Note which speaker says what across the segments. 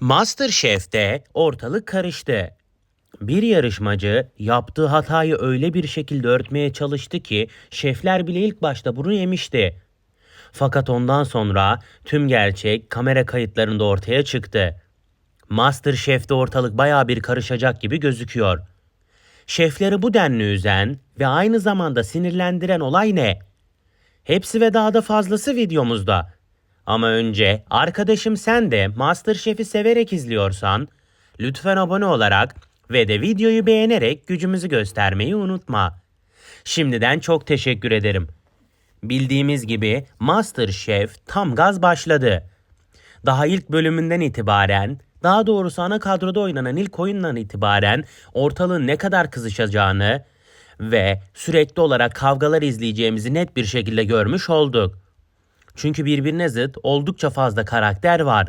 Speaker 1: MasterChef'te ortalık karıştı. Bir yarışmacı yaptığı hatayı öyle bir şekilde örtmeye çalıştı ki şefler bile ilk başta bunu yemişti. Fakat ondan sonra tüm gerçek kamera kayıtlarında ortaya çıktı. MasterChef'te ortalık baya bir karışacak gibi gözüküyor. Şefleri bu denli üzen ve aynı zamanda sinirlendiren olay ne? Hepsi ve daha da fazlası videomuzda. Ama önce arkadaşım sen de MasterChef'i severek izliyorsan lütfen abone olarak ve de videoyu beğenerek gücümüzü göstermeyi unutma. Şimdiden çok teşekkür ederim. Bildiğimiz gibi MasterChef tam gaz başladı. Daha ilk bölümünden itibaren, daha doğrusu ana kadroda oynanan ilk oyundan itibaren ortalığın ne kadar kızışacağını ve sürekli olarak kavgalar izleyeceğimizi net bir şekilde görmüş olduk. Çünkü birbirine zıt oldukça fazla karakter var.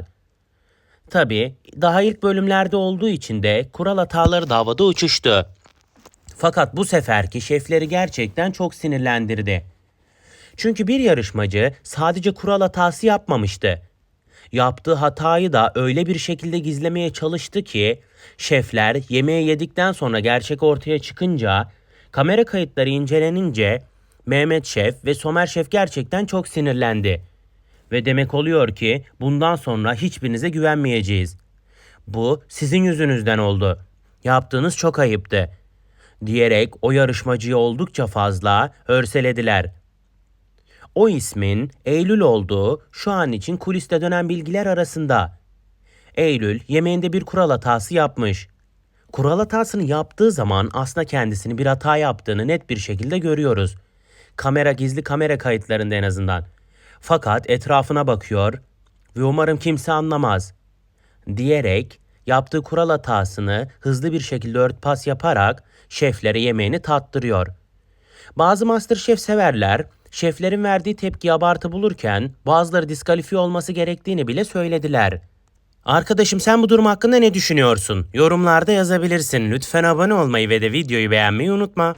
Speaker 1: Tabi daha ilk bölümlerde olduğu için de kural hataları da havada uçuştu. Fakat bu seferki şefleri gerçekten çok sinirlendirdi. Çünkü bir yarışmacı sadece kural hatası yapmamıştı. Yaptığı hatayı da öyle bir şekilde gizlemeye çalıştı ki şefler yemeği yedikten sonra gerçek ortaya çıkınca kamera kayıtları incelenince Mehmet Şef ve Somer Şef gerçekten çok sinirlendi. Ve demek oluyor ki bundan sonra hiçbirinize güvenmeyeceğiz. Bu sizin yüzünüzden oldu. Yaptığınız çok ayıptı. Diyerek o yarışmacıyı oldukça fazla örselediler. O ismin Eylül olduğu şu an için kuliste dönen bilgiler arasında. Eylül yemeğinde bir kural hatası yapmış. Kural hatasını yaptığı zaman aslında kendisini bir hata yaptığını net bir şekilde görüyoruz. Kamera gizli kamera kayıtlarında en azından. Fakat etrafına bakıyor ve umarım kimse anlamaz diyerek yaptığı kural hatasını hızlı bir şekilde örtbas yaparak şeflere yemeğini tattırıyor. Bazı Masterchef severler şeflerin verdiği tepki abartı bulurken bazıları diskalifiye olması gerektiğini bile söylediler. Arkadaşım sen bu durum hakkında ne düşünüyorsun? Yorumlarda yazabilirsin. Lütfen abone olmayı ve de videoyu beğenmeyi unutma.